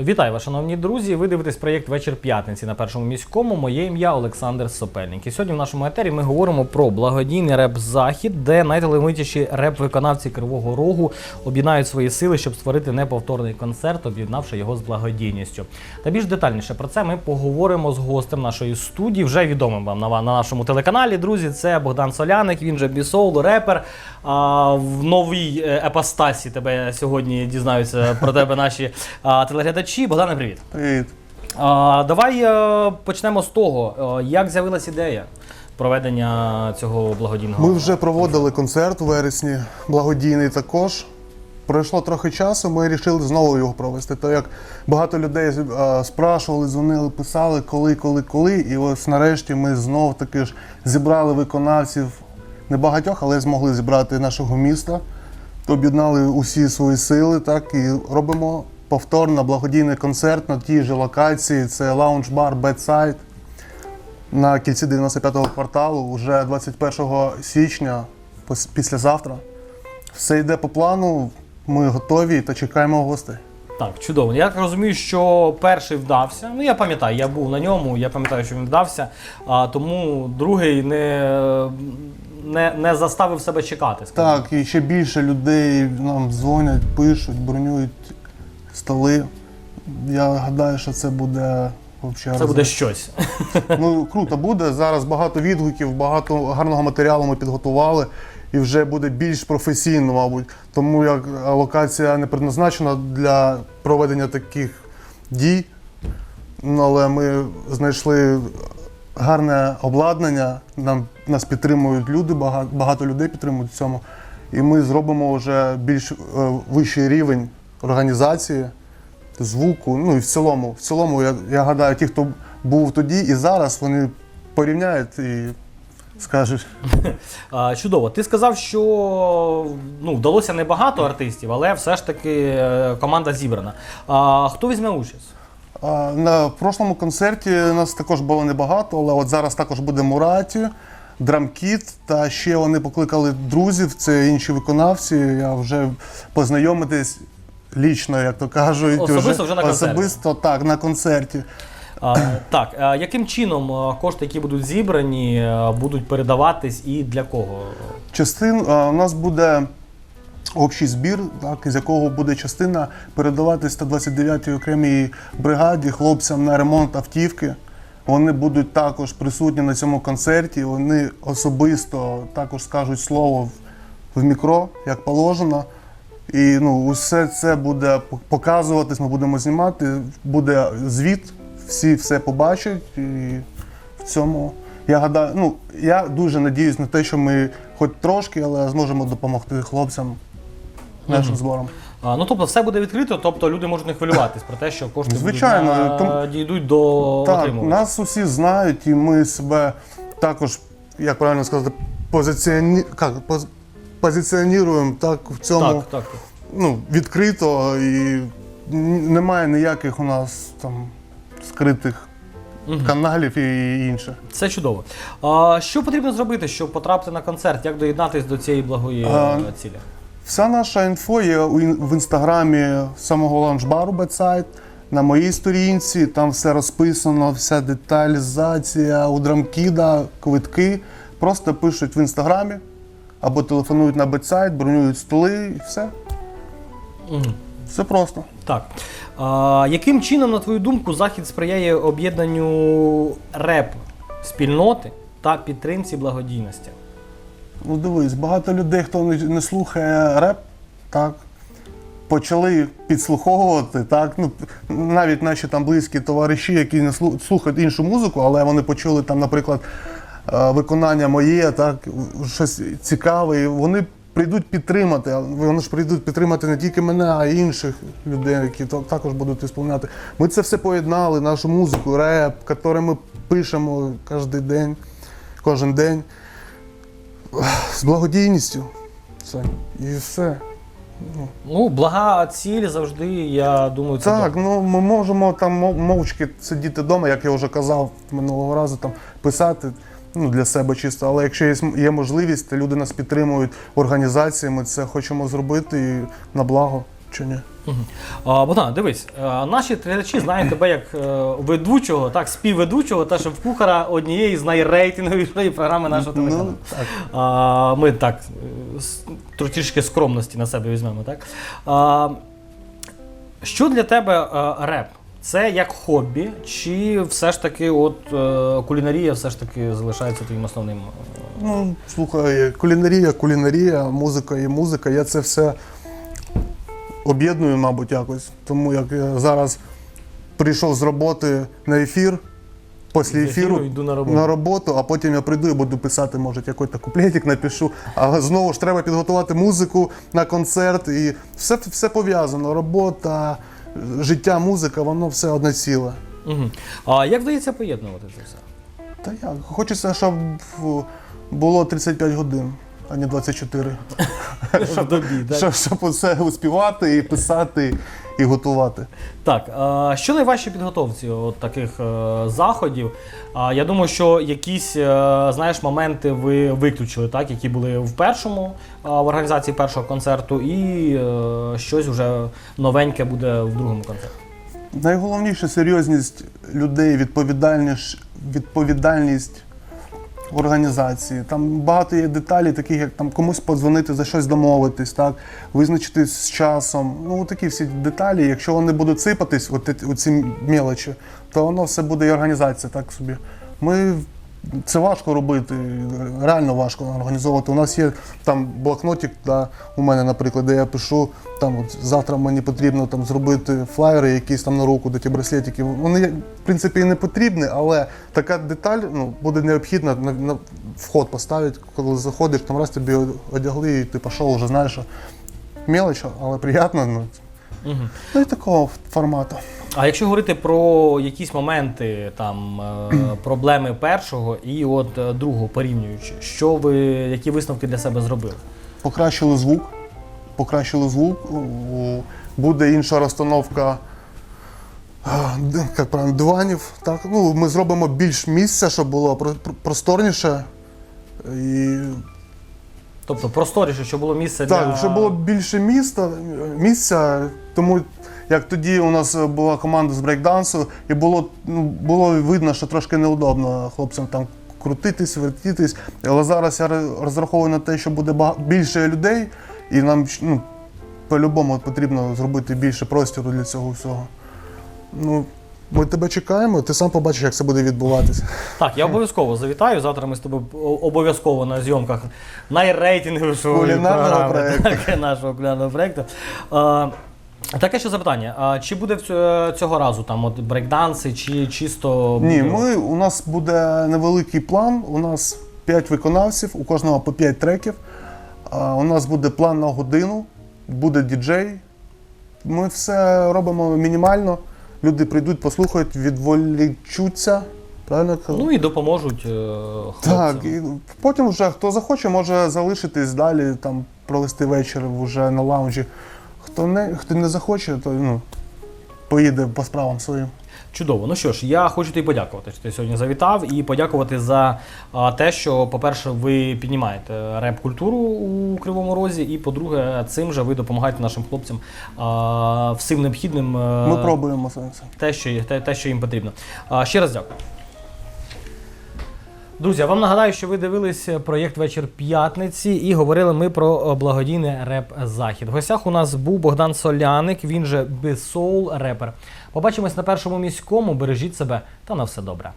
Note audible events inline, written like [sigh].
Вітаю вас, шановні друзі. Ви дивитесь проєкт Вечір п'ятниці на першому міському. Моє ім'я Олександр Сопельник. І сьогодні в нашому етері ми говоримо про благодійний реп-захід, де найталановитіші реп-виконавці Кривого Рогу об'єднають свої сили, щоб створити неповторний концерт, об'єднавши його з благодійністю. Та більш детальніше про це ми поговоримо з гостем нашої студії, вже відомим вам на, на нашому телеканалі. Друзі, це Богдан Соляник. Він же бісоул, репер. А, в новій е, епостасі тебе сьогодні дізнаються про тебе наші а, телеглядачі. Богдане, привіт. Привіт. А, давай е, почнемо з того, е, як з'явилась ідея проведення цього благодійного. Ми вже проводили концерт у вересні, благодійний також. Пройшло трохи часу, ми вирішили знову його провести. То як багато людей спрашували, дзвонили, писали, коли, коли, коли. І ось нарешті ми знов таки ж зібрали виконавців небагатьох, але змогли зібрати нашого міста. Об'єднали усі свої сили, так і робимо повторно благодійний концерт на тій же локації. Це лаунж-бар Bedside на кільці 95-го кварталу уже 21 січня, післязавтра. Все йде по плану, ми готові та чекаємо гостей. Так, чудово. Я так розумію, що перший вдався. Ну я пам'ятаю, я був на ньому, я пам'ятаю, що він вдався. А тому другий не, не, не заставив себе чекати. скажімо. Так, і ще більше людей нам дзвонять, пишуть, бронюють столи. Я гадаю, що це буде взагалі. Це буде щось. [laughs] Ну круто буде. Зараз багато відгуків, багато гарного матеріалу ми підготували. І вже буде більш професійно, мабуть. Тому як локація не предназначена для проведення таких дій. Ну, але ми знайшли гарне обладнання. Нам нас підтримують люди, багато, багато людей підтримують в цьому. І ми зробимо вже більш е, вищий рівень організації, звуку. Ну і в цілому, в цілому, я, я гадаю, ті, хто був тоді і зараз, вони порівняють і скажуть. [laughs] А, чудово. Ти сказав, що ну, вдалося небагато артистів, але все ж таки е, команда зібрана. А, хто візьме участь? А, На прошлому концерті нас також було небагато, але от зараз також буде Мураті, Драмкіт, та ще вони покликали друзів, це інші виконавці. Я вже познайомитись лічно, як то кажуть. Особисто вже на концерті? Особисто так, на концерті. А, так, а яким чином а, кошти, які будуть зібрані, а, будуть передаватись і для кого? Частин а, у нас буде общий збір, так, з якого буде частина передавати 129-й окремій бригаді хлопцям на ремонт автівки. Вони будуть також присутні на цьому концерті. Вони особисто також скажуть слово в, в мікро, як положено. І ну, усе це буде показуватись, ми будемо знімати, буде звіт, всі все побачать. І в цьому я гадаю, ну я дуже надіюсь на те, що ми хоч трошки, але зможемо допомогти хлопцям нашим зборам. А, ну тобто все буде відкрито, тобто люди можуть не хвилюватись про те, що кошти Звичайно, будуть, а, тому- дійдуть до Так, отримувача. нас усі знають, і ми себе також, як правильно сказати, позиціоні... як, поз... позиціонуємо так в цьому Так, так, ну, відкрито і немає ніяких у нас там скритих каналів і інше. Це чудово. А, що потрібно зробити, щоб потрапити на концерт? Як доєднатись до цієї благої А, е, цілі? Вся наша інфо є у ін- в інстаграмі самого лаунж-бару на моїй сторінці, там все розписано, вся деталізація у драмкіда, квитки. Просто пишуть в інстаграмі або телефонують на Бетсайт, бронюють столи і все. Мгм. Все просто. Так. А, яким чином, на твою думку, захід сприяє об'єднанню реп спільноти та підтримці благодійності? Ну дивись, багато людей, хто не, слухає реп, так, почали підслуховувати, так, ну, навіть наші там близькі товариші, які не слухають іншу музику, але вони почули там, наприклад, виконання моє, так, щось цікаве, і вони прийдуть підтримати, вони ж прийдуть підтримати не тільки мене, а й інших людей, які також будуть ісполняти. Ми це все поєднали, нашу музику, реп, який ми пишемо кожен день, кожен день з благодійністю. Все. І все. Ну, блага ціль завжди, я думаю, це Так, добре. ну ми можемо там мовчки сидіти вдома, як я вже казав минулого разу, там писати ну, для себе чисто. Але якщо є, є можливість, люди нас підтримують організації, ми це хочемо зробити і на благо чи ні. А, Богдан, дивись, е, наші глядачі знають тебе як е, ведучого, так, співведучого та шеф-кухара однієї з найрейтинговішої програми нашого телеканалу. Ну, так. А, ми так трішки скромності на себе візьмемо, так? А, що для тебе е, реп? Це як хобі, чи все ж таки от е, кулінарія все ж таки залишається твоїм основним? е, Ну, слухай, кулінарія, кулінарія, музика і музика. Я це все об'єдную, мабуть, якось. Тому як я зараз прийшов з роботи на ефір, після ефіру ефіру йду на роботу. на роботу, а потім я прийду і буду писати, може, якийсь куплетик напишу. А знову ж треба підготувати музику на концерт. І все, все пов'язано. Робота, життя, музика, воно все одне ціле. Угу. А як вдається поєднувати це все? Та як? Хочеться, щоб фу, було 35 годин, а не 24. [laughs] В добі, [laughs] так? Щоб, щоб усе успівати і писати, і готувати. Так, що найважче підготовці от таких е, заходів? А, я думаю, що якісь е, знаєш, моменти ви виключили, так, які були в першому е, в організації першого концерту, і е, щось вже новеньке буде в другому концерті. Найголовніше серйозність людей, відповідальність, відповідальність організації. Там багато є деталей, таких як там комусь подзвонити за щось домовитись, так, визначитись з часом. Ну, такі всі деталі. Якщо вони будуть сипатись, от ці- мелочі, то воно все буде і організація так собі. Ми це важко робити, реально важко організовувати. У нас є там блокнотик, да, у мене, наприклад, де я пишу, там от завтра мені потрібно там зробити флаєри, якісь там на руку, ті браслетики. Вони, в принципі, і не потрібні, але така деталь ну, буде необхідна на, на вход поставити, коли заходиш, там раз тобі одягли і ти пішов, вже знаєш, що мелоч, але приємно. Ну, Угу. ну і такого формату. А якщо говорити про якісь моменти, там е, [clears throat] проблеми першого і от е, другого порівнюючи, що ви, які висновки для себе зробили? покращили звук. Покращили звук. Буде інша розстановка а, як правильно, диванів. Так? Ну, ми зробимо більш місця, щоб було про- про- просторніше. І, Тобто просторіше, щоб було місце так, для щоб було більше міста, місця. Тому як тоді у нас була команда з брейкдансу, і було, ну, було видно, що трошки неудобно хлопцям там крутитись, вертітись. Але зараз я розраховую на те, що буде більше людей, і нам ну, по-любому потрібно зробити більше простору для цього всього. Ну, ми тебе чекаємо, ти сам побачиш, як це буде відбуватися. Так, я обов'язково завітаю. Завтра ми з тобою обов'язково на зйомках найрейтинговішого Кулінарного проекту. нашого кулінарного проєкту. Таке ще запитання. А чи буде цього разу там от брейкданси, чи чисто Ні, ми, у нас буде невеликий план. У нас 5 виконавців, у кожного по 5 треків. А, у нас буде план на годину, буде діджей. Ми все робимо мінімально. Люди прийдуть, послухають, відволічуться. Правильно? Ну і допоможуть е, хлопцям. так, і потім вже хто захоче, може залишитись далі, там провести вечір вже на лаунжі. Хто не, хто не захоче, то ну, поїде по справам своїм. Чудово. Ну що ж, я хочу тобі подякувати, що ти сьогодні завітав, і подякувати за а, те, що, по-перше, ви піднімаєте реп-культуру у Кривому Розі, і по-друге, цим же ви допомагаєте нашим хлопцям а, всім необхідним е, Ми пробуємо все. те, що, те, те, що їм потрібно. А, ще раз дякую. Друзі, вам нагадаю, що ви дивились проєкт Вечір п'ятниці і говорили ми про е, благодійний реп-захід. В гостях у нас був Богдан Соляник, він же Бесоул репер. Побачимось на першому міському. Бережіть себе та на все добре.